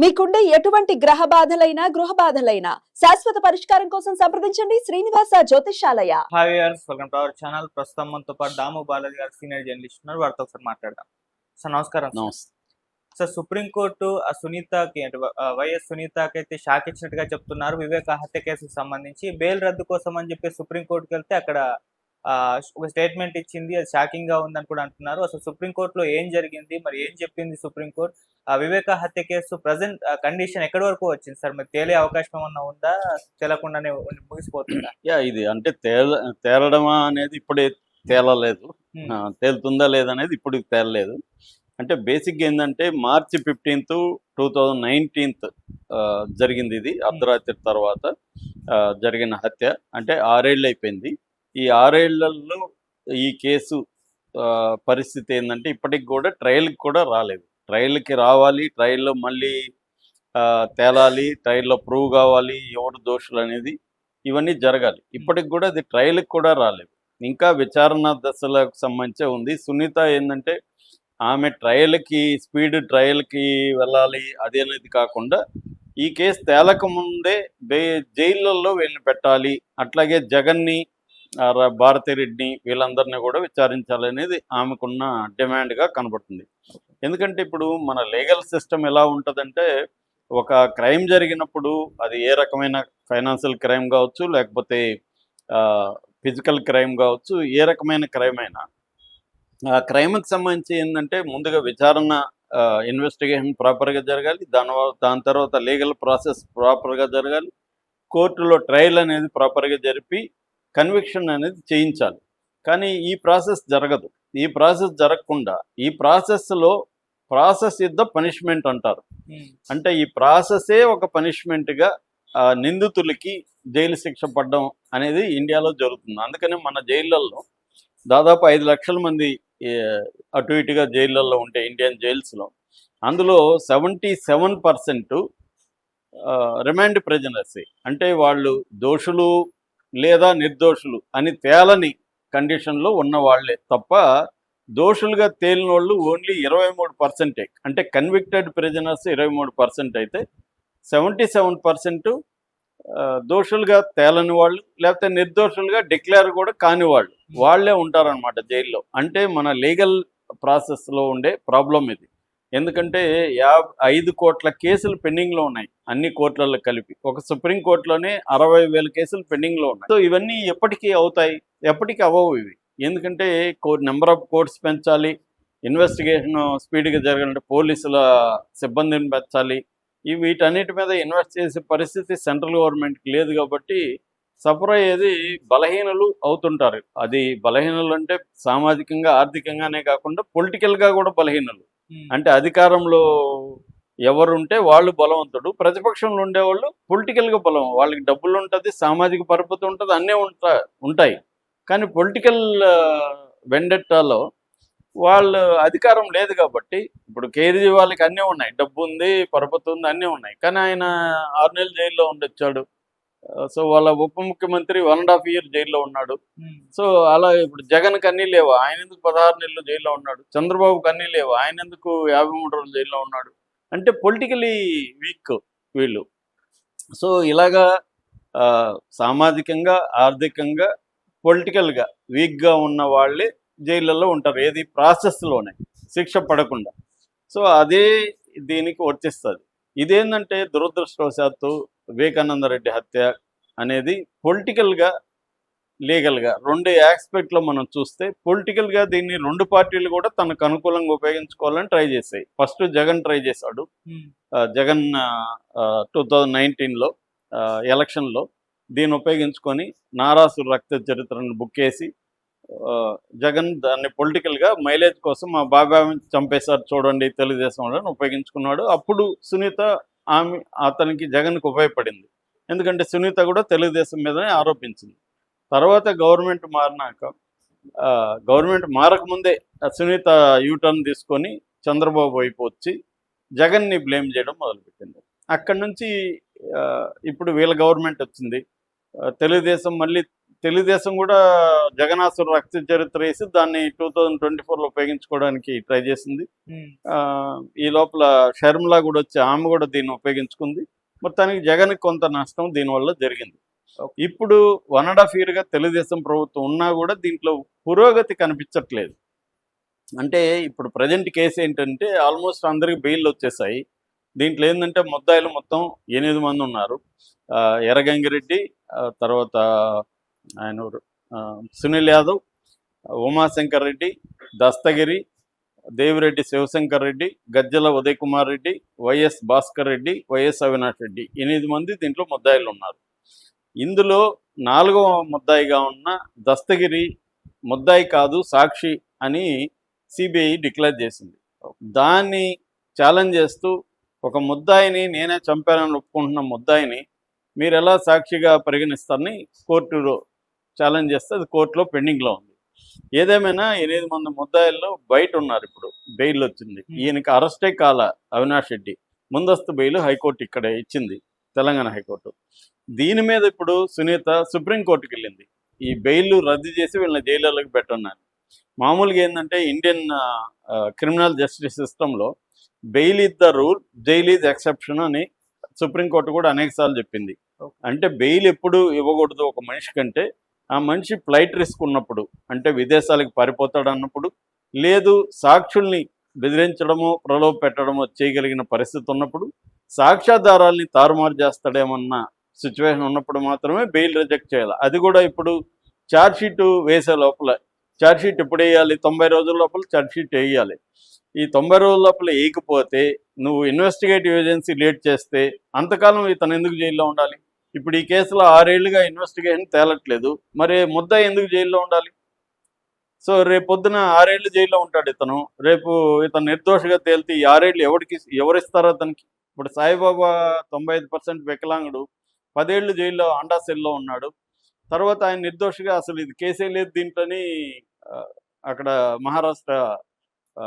మీకుండే ఎటువంటి గ్రహ బాధలైనా గృహ బాధలైనా శాశ్వత పరిష్కారం కోసం సంప్రదించండి Srinivasa Jyothishalaya hi welcome to our channel ప్రస్తుతం మనతో పాటు దాము బాలాజీ గారు సీనియర్ జర్నలిస్ట్ ఉన్నారు. వారితో ఒకసారి మాట్లాడదాం. సార్ నమస్కారం సార్. సుప్రీంకోర్టు ఆ సునీతకి అంటే వైఎస్ సునీతకి అయితే షాక్ ఇచ్చినట్టుగా చెప్తున్నారు. వివేక హత్య కేసుకు సంబంధించి బెయిల్ రద్దు కోసం అని చెప్పి సుప్రీంకోర్టుకి వెళ్తే అక్కడ ఒక స్టేట్మెంట్ ఇచ్చింది అది షాకింగ్గా ఉందని కూడా అంటున్నారు. అసలు సుప్రీంకోర్టులో ఏం జరిగింది? మరి ఏం చెప్పింది సుప్రీంకోర్టు ఆ వివేక హత్య కేసు ప్రజెంట్ కండిషన్ ఎక్కడి వరకు వచ్చింది సార్? మరి తేలే అవకాశం ఏమన్నా ఉందా? తేలకుండానే ముగిసిపోతుందా? యా ఇది అంటే తేల తేలడమా అనేది ఇప్పుడే తేలలేదు. తేలుతుందా లేదనేది ఇప్పుడు తేలలేదు. అంటే బేసిక్గా ఏంటంటే March fifteenth two thousand nineteenth జరిగింది ఇది. అర్ధరాత్రి తర్వాత జరిగిన హత్య. అంటే ఆరేళ్ళు అయిపోయింది. ఈ ఆరేళ్ళలో ఈ కేసు పరిస్థితి ఏంటంటే ఇప్పటికి కూడా ట్రయల్కి కూడా రాలేదు. ట్రయల్కి రావాలి ట్రయల్లో మళ్ళీ తేలాలి ట్రయల్లో ప్రూవ్ కావాలి ఎవరు దోషులు అనేది ఇవన్నీ జరగాలి. ఇప్పటికి కూడా అది ట్రయల్కి కూడా రాలేదు. ఇంకా విచారణ దశలకు సంబంధించే ఉంది. సునీత ఏంటంటే ఆమె ట్రయల్కి స్పీడ్ ట్రయల్కి వెళ్ళాలి అది అనేది కాకుండా ఈ కేసు తేలక ముందే బే జైళ్ళల్లో వీళ్ళని పెట్టాలి. అట్లాగే జగన్ని భారతిరెడ్డిని వీళ్ళందరినీ కూడా విచారించాలనేది ఆమెకున్న డిమాండ్గా కనబడుతుంది. ఎందుకంటే ఇప్పుడు మన లీగల్ సిస్టమ్ ఎలా ఉంటుందంటే ఒక క్రైమ్ జరిగినప్పుడు అది ఏ రకమైన ఫైనాన్షియల్ క్రైమ్ కావచ్చు లేకపోతే ఫిజికల్ క్రైమ్ కావచ్చు ఏ రకమైన క్రైమ్ అయినా. ఆ క్రైమ్కి సంబంధించి ఏంటంటే ముందుగా విచారణ ఇన్వెస్టిగేషన్ ప్రాపర్గా జరగాలి దాని దాని తర్వాత లీగల్ ప్రాసెస్ ప్రాపర్గా జరగాలి కోర్టులో ట్రయల్ అనేది ప్రాపర్గా జరిపి కన్విక్షన్ అనేది చేయించాలి. కానీ ఈ ప్రాసెస్ జరగదు. ఈ ప్రాసెస్ జరగకుండా ఈ ప్రాసెస్లో ప్రాసెస్ ఇద్ద పనిష్మెంట్ అంటారు. అంటే ఈ ప్రాసెసే ఒక పనిష్మెంట్గా నిందితులకి జైలు శిక్ష పడడం అనేది ఇండియాలో జరుగుతుంది. అందుకనే మన జైళ్ళల్లో దాదాపు ఐదు లక్షల మంది అటు ఇటుగా జైళ్ళల్లో ఉంటే ఇండియన్ జైల్స్లో అందులో seventy seven percent remand prisoners. అంటే వాళ్ళు దోషులు లేదా నిర్దోషులు అని తేలని కండిషన్లో ఉన్న వాళ్ళే తప్ప దోషులుగా తేలిన వాళ్ళు ఓన్లీ ఇరవై మూడు పర్సెంటే అంటే కన్విక్టెడ్ ప్రిజనర్స్ ఇరవై మూడు పర్సెంట్ అయితే సెవెంటీ సెవెన్ పర్సెంట్ దోషులుగా తేలని వాళ్ళు లేకపోతే నిర్దోషులుగా డిక్లేర్ కూడా కాని వాళ్ళు. వాళ్ళే ఉంటారనమాట జైల్లో. అంటే మన లీగల్ ప్రాసెస్లో ఉండే ప్రాబ్లం ఇది. ఎందుకంటే యా ఐదు కోట్ల కేసులు పెండింగ్లో ఉన్నాయి అన్ని కోర్టులలో కలిపి. ఒక సుప్రీం కోర్టులోనే అరవై వేల కేసులు పెండింగ్లో ఉన్నాయి. సో ఇవన్నీ ఎప్పటికీ అవుతాయి? ఎప్పటికీ అవ్వవు ఇవి. ఎందుకంటే కోర్ట్ నెంబర్ ఆఫ్ కోర్ట్స్ పెంచాలి ఇన్వెస్టిగేషన్ స్పీడ్గా జరగాలంటే పోలీసుల సిబ్బందిని పెంచాలి. ఈ వీటన్నిటి మీద ఇన్వెస్ట్ చేసే పరిస్థితి సెంట్రల్ గవర్నమెంట్కి లేదు కాబట్టి సఫర్ అయ్యేది బలహీనలు అవుతుంటారు. అది బలహీనలు అంటే సామాజికంగా ఆర్థికంగానే కాకుండా పొలిటికల్గా కూడా బలహీనలు. అంటే అధికారంలో ఎవరుంటే వాళ్ళు బలవంతుడు. ప్రతిపక్షంలో ఉండేవాళ్ళు పొలిటికల్గా బలం. వాళ్ళకి డబ్బులు ఉంటుంది సామాజిక పరపతి ఉంటుంది అన్నీ ఉంటా ఉంటాయి. కానీ పొలిటికల్ వెండెట్టాలో వాళ్ళు అధికారం లేదు కాబట్టి ఇప్పుడు కేజ్రీవాల్కి అన్నీ ఉన్నాయి. డబ్బు ఉంది పరపతి ఉంది అన్నీ ఉన్నాయి. కానీ ఆయన ఆరు నెలలు జైల్లో ఉండొచ్చాడు. సో వాళ్ళ ఉప ముఖ్యమంత్రి వన్ అండ్ హాఫ్ ఇయర్ జైల్లో ఉన్నాడు. సో అలా ఇప్పుడు జగన్కి అన్నీ లేవు ఆయన ఎందుకు పదహారు నెలలు జైల్లో ఉన్నాడు? చంద్రబాబుకి అన్నీ లేవు ఆయన ఎందుకు యాభై మూడు రోజులు జైల్లో ఉన్నాడు? అంటే పొలిటికలీ వీక్ వీళ్ళు. సో ఇలాగా ఆ, సామాజికంగా ఆర్థికంగా పొలిటికల్గా వీక్గా ఉన్న వాళ్ళే జైళ్ళల్లో ఉంటారు ఏది ప్రాసెస్లోనే శిక్ష పడకుండా. సో అదే దీనికి వర్తిస్తుంది. ఇదేంటంటే దురదృష్టవశాత్తు వివేకానంద రెడ్డి హత్య అనేది పొలిటికల్గా లీగల్గా రెండు ఆస్పెక్ట్లో మనం చూస్తే పొలిటికల్గా దీన్ని రెండు పార్టీలు కూడా తనకు అనుకూలంగా ఉపయోగించుకోవాలని ట్రై చేశాయి ఫస్ట్ జగన్ ట్రై చేశాడు. జగన్ టూ థౌజండ్ నైన్టీన్లో ఎలక్షన్లో దీన్ని ఉపయోగించుకొని నారాసు రక్త చరిత్రను బుక్ చేసి జగన్ దాన్ని పొలిటికల్గా మైలేజ్ కోసం మా బాబాయ్ చంపేశారు చూడండి తెలుగుదేశం వాళ్ళని ఉపయోగించుకున్నాడు. అప్పుడు సునీత ఆమె అతనికి జగన్కి ఉపయోగపడింది. ఎందుకంటే సునీత కూడా తెలుగుదేశం మీదనే ఆరోపించింది. తర్వాత గవర్నమెంట్ మారినాక గవర్నమెంట్ మారకముందే సునీత యూటర్న్ తీసుకొని చంద్రబాబు వైపు వచ్చి జగన్ని బ్లేమ్ చేయడం మొదలుపెట్టింది. అక్కడి నుంచి ఇప్పుడు వీళ్ళ గవర్నమెంట్ వచ్చింది. తెలుగుదేశం మళ్ళీ తెలుగుదేశం కూడా జగన్నాథుడు రక్త చరిత్ర వేసి దాన్ని టూ థౌజండ్ ట్వంటీ ఫోర్లో ఉపయోగించుకోవడానికి ట్రై చేసింది. ఈ లోపల షర్మిలా కూడా వచ్చి ఆమె కూడా దీన్ని ఉపయోగించుకుంది. మొత్తానికి జగన్కి కొంత నష్టం దీనివల్ల జరిగింది. ఇప్పుడు వన్ అండ్ హాఫ్ ఇయర్గా తెలుగుదేశం ప్రభుత్వం ఉన్నా కూడా దీంట్లో పురోగతి కనిపించట్లేదు. అంటే ఇప్పుడు ప్రజెంట్ కేసు ఏంటంటే ఆల్మోస్ట్ అందరికి బెయిల్ వచ్చేసాయి. దీంట్లో ఏంటంటే ముద్దాయిలు మొత్తం ఎనిమిది మంది ఉన్నారు. ఎర్రగంగిరెడ్డి తర్వాత ఆయన సునీల్ యాదవ్ ఉమాశంకర్ రెడ్డి దస్తగిరి దేవిరెడ్డి శివశంకర్ రెడ్డి గజ్జల ఉదయ్ కుమార్ రెడ్డి వైఎస్ భాస్కర్ రెడ్డి వైఎస్ అవినాష్ రెడ్డి. ఎనిమిది మంది దీంట్లో ముద్దాయిలు ఉన్నారు. ఇందులో నాలుగవ ముద్దాయిగా ఉన్న దస్తగిరి ముద్దాయి కాదు సాక్షి అని సిబిఐ డిక్లేర్ చేసింది. దాన్ని ఛాలెంజ్ చేస్తూ ఒక ముద్దాయిని నేనే చంపానని ఒప్పుకుంటున్న ముద్దాయిని మీరు ఎలా సాక్షిగా పరిగణిస్తారని కోర్టులో ఛాలెంజ్ చేస్తే అది కోర్టులో పెండింగ్లో ఉంది. ఏదేమైనా ఎనిమిది మంది ముద్దాయిల్లో బయట ఉన్నారు ఇప్పుడు. బెయిల్ వచ్చింది. ఈయనకి అరెస్టే కాల అవినాష్ రెడ్డి. ముందస్తు బెయిల్ హైకోర్టు ఇక్కడ ఇచ్చింది. Telangana high court. దీని మీద ఇప్పుడు సునీత సుప్రీంకోర్టుకి వెళ్ళింది. ఈ బెయిల్ రద్దు చేసి వీళ్ళని జైలులోకి పెట్టన్నారు మామూలుగా ఏంటంటే ఇండియన్ క్రిమినల్ జస్టిస్ సిస్టంలో bail is the rule jail is exception అని సుప్రీంకోర్టు కూడా అనేక సార్లు చెప్పింది అంటే బెయిల్ ఎప్పుడు ఇవ్వకూడదు ఒక మనిషి కంటే ఆ మనిషి ఫ్లైట్ రిస్క్ ఉన్నప్పుడు అంటే విదేశాలకు పారిపోతాడు అన్నప్పుడు లేదు సాక్షుల్ని బెదిరించడమో ప్రలోభ పెట్టడమో చేయగలిగిన పరిస్థితి ఉన్నప్పుడు సాక్ష్యాధారాల్ని తారుమారు చేస్తాడేమన్న సిచ్యువేషన్ ఉన్నప్పుడు మాత్రమే బెయిల్ రిజెక్ట్ చేయాలి. అది కూడా ఇప్పుడు ఛార్జ్షీట్ వేసే లోపల ఛార్జ్షీట్ ఎప్పుడు వేయాలి? తొంభై రోజుల లోపల ఛార్జ్షీట్ వేయాలి. ఈ తొంభై రోజుల లోపల వేయకపోతే నువ్వు ఇన్వెస్టిగేటివ్ ఏజెన్సీ లేట్ చేస్తే అంతకాలం ఇతను ఎందుకు జైల్లో ఉండాలి? ఇప్పుడు ఈ కేసులో ఆరేళ్ళుగా ఇన్వెస్టిగేషన్ తేలట్లేదు. మరి ముద్ద ఎందుకు జైల్లో ఉండాలి? సో రేపు పొద్దున ఆరేళ్ళు జైల్లో ఉంటాడు ఇతను. రేపు ఇతను నిర్దోషగా తేలితే ఈ ఆరేళ్ళు ఎవరికి ఎవరిస్తారో అతనికి? ఇప్పుడు సాయిబాబా తొంభై ఐదు పర్సెంట్ వికలాంగుడు పదేళ్ళు జైల్లో అండా సెల్లో ఉన్నాడు. తర్వాత ఆయన నిర్దోషిగా అసలు ఇది కేసే లేదు దీంట్లోని అక్కడ మహారాష్ట్ర ఆ,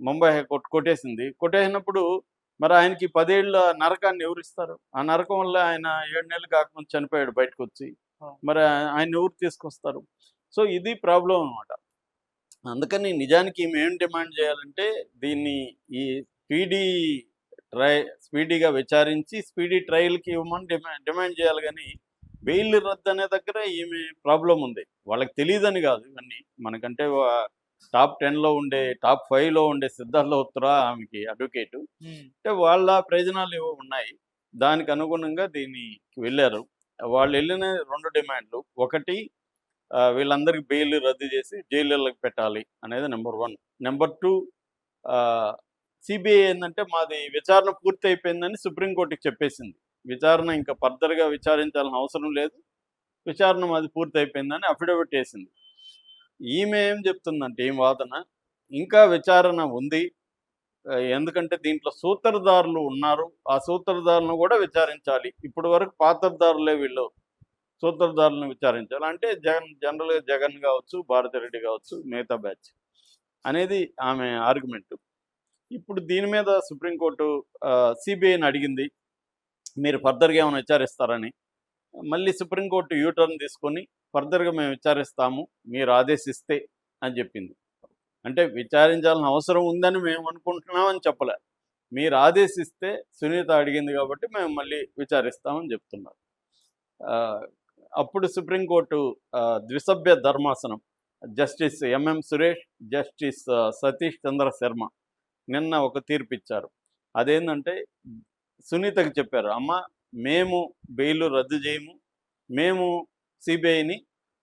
ముంబై హైకోర్టు కొట్టేసింది. కొట్టేసినప్పుడు మరి ఆయనకి పదేళ్ళ నరకాన్ని ఎవరిస్తారు ఆ నరకం వల్ల ఆయన ఏడు నెలలు కాకముందు చనిపోయాడు బయటకు వచ్చి మరి ఆయన ఎవరు తీసుకొస్తారు? సో ఇది ప్రాబ్లం అనమాట అందుకని నిజానికి మేము డిమాండ్ చేయాలంటే దీన్ని ఈ స్పీడీ ట్రై స్పీడీగా విచారించి స్పీడీ ట్రయల్కి ఇవ్వమని డిమాండ్ డిమాండ్ చేయాలి కానీ బెయిల్ రద్దు అనే దగ్గర ఈమె ప్రాబ్లం ఉంది. వాళ్ళకి తెలియదని కాదు ఇవన్నీ. మనకంటే టాప్ టెన్లో ఉండే టాప్ ఫైవ్లో ఉండే సిద్ధార్థ ఉత్తరా ఆమెకి అడ్వకేటు. అంటే వాళ్ళ ప్రయోజనాలు ఏవో ఉన్నాయి. దానికి అనుగుణంగా దీనికి వెళ్ళారు. వాళ్ళు వెళ్ళిన రెండు డిమాండ్లు. ఒకటి వీళ్ళందరికీ బెయిల్ రద్దు చేసి జైలులకు పెట్టాలి అనేది number one. Number two CBI ఏంటంటే మాది విచారణ పూర్తి అయిపోయిందని సుప్రీంకోర్టుకి చెప్పేసింది. విచారణ ఇంకా ఫర్దర్గా విచారించాల్సిన అవసరం లేదు. విచారణ మాది పూర్తి అయిపోయిందని అఫిడవిట్ వేసింది. ఈమె ఏం చెప్తుందంటే ఏం వాదన ఇంకా విచారణ ఉంది. ఎందుకంటే దీంట్లో సూత్రధారులు ఉన్నారు. ఆ సూత్రధారులను కూడా విచారించాలి. ఇప్పటి వరకు పాత్రధారులే వీళ్ళు సూత్రధారులను విచారించాలి. అంటే జగన్ జనరల్గా జగన్ కావచ్చు భారతిరెడ్డి కావచ్చు మిగతా బ్యాచ్ అనేది ఆమె ఆర్గ్యుమెంట్. ఇప్పుడు దీని మీద సుప్రీంకోర్టు సిబిఐని అడిగింది మీరు ఫర్దర్గా ఏమైనా విచారిస్తారని. మళ్ళీ సుప్రీంకోర్టు యూటర్న్ తీసుకొని ఫర్దర్గా మేము విచారిస్తాము మీరు ఆదేశిస్తే అని చెప్పింది. అంటే విచారించాల్సిన అవసరం ఉందని మేము అనుకుంటున్నామని చెప్పలే. మీరు ఆదేశిస్తే సునీత అడిగింది కాబట్టి మేము మళ్ళీ విచారిస్తామని చెప్తున్నారు. అప్పుడు సుప్రీంకోర్టు ద్విసభ్య ధర్మాసనం justice MM Suresh justice Satish Chandra Sharma నిన్న ఒక తీర్పు ఇచ్చారు అదేంటంటే సునీతకు చెప్పారు అమ్మ మేము బెయిల్ రద్దు చేయము మేము సిబిఐని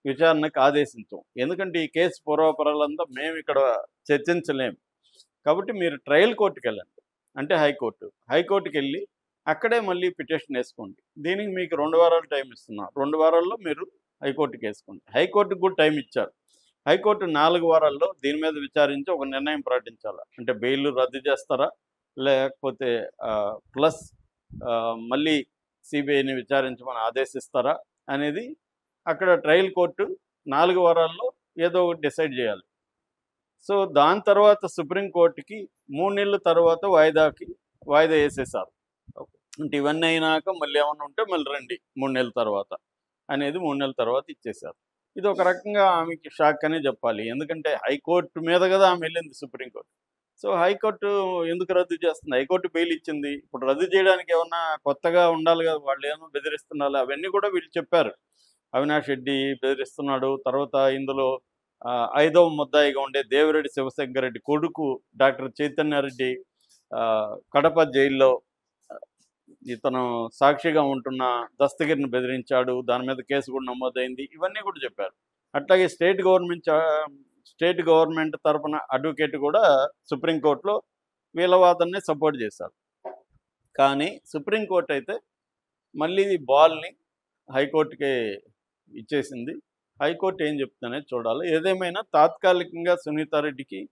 విచారణకు ఆదేశించాం. ఎందుకంటే ఈ కేసు పూర్వపరాలంతా మేము ఇక్కడ చర్చించలేము కాబట్టి మీరు ట్రయల్ కోర్టుకి వెళ్ళండి. అంటే హైకోర్టు. హైకోర్టుకి వెళ్ళి అక్కడే మళ్ళీ పిటిషన్ వేసుకోండి. దీనికి మీకు రెండు వారాలు టైం ఇస్తున్నాం. రెండు వారాల్లో మీరు హైకోర్టుకి వేసుకోండి. హైకోర్టుకు కూడా టైం ఇచ్చారు. హైకోర్టు నాలుగు వారాల్లో దీని మీద విచారించి ఒక నిర్ణయం ప్రకటించాలి. అంటే బెయిల్ రద్దు చేస్తారా? లేకపోతే ప్లస్ మళ్ళీ సిబిఐని విచారించమని ఆదేశిస్తారా? అనేది అక్కడ ట్రయల్ కోర్టు నాలుగు వారాల్లో ఏదో ఒకటి డిసైడ్ చేయాలి. సో దాని తర్వాత సుప్రీంకోర్టుకి మూడు నెలల తర్వాత వాయిదాకి వాయిదా వేసేసారు. అంటే ఇవన్నీ అయినాక మళ్ళీ ఏమన్నా ఉంటే మళ్ళీ రండి మూడు నెలల తర్వాత అనేది మూడు నెలల తర్వాత ఇచ్చేశారు ఇది ఒక రకంగా ఆమెకి షాక్ అనే చెప్పాలి. ఎందుకంటే హైకోర్టు మీద కదా ఆమె వెళ్ళింది సుప్రీంకోర్టు సో హైకోర్టు ఎందుకు రద్దు చేస్తుంది? హైకోర్టు బెయిల్ ఇచ్చింది. ఇప్పుడు రద్దు చేయడానికి ఏమన్నా కొత్తగా ఉండాలి కదా వాళ్ళు ఏమో బెదిరిస్తున్నారు? అవన్నీ కూడా వీళ్ళు చెప్పారు. అవినాష్ రెడ్డి బెదిరిస్తున్నాడు. తర్వాత ఇందులో ఐదవ ముద్దాయిగా ఉండే దేవిరెడ్డి శివశంకర్ రెడ్డి కొడుకు డాక్టర్ చైతన్యారెడ్డి కడప జైల్లో ఇతను సాక్షిగా ఉంటున్న దస్తగిరిని బెదిరించాడు. దాని మీద కేసు కూడా నమోదైంది. ఇవన్నీ కూడా చెప్పారు. అట్లాగే స్టేట్ గవర్నమెంట్ స్టేట్ గవర్నమెంట్ తరపున అడ్వకేట్ కూడా సుప్రీంకోర్టులో వీళ్ళ వాదనని సపోర్ట్ చేశారు. కానీ సుప్రీంకోర్టు అయితే మళ్ళీ బాల్ని హైకోర్టుకి ఇచ్చేసింది. హైకోర్టు ఏం చెప్తుందనేది చూడాలి. ఏదేమైనా తాత్కాలికంగా సునీతారెడ్డికి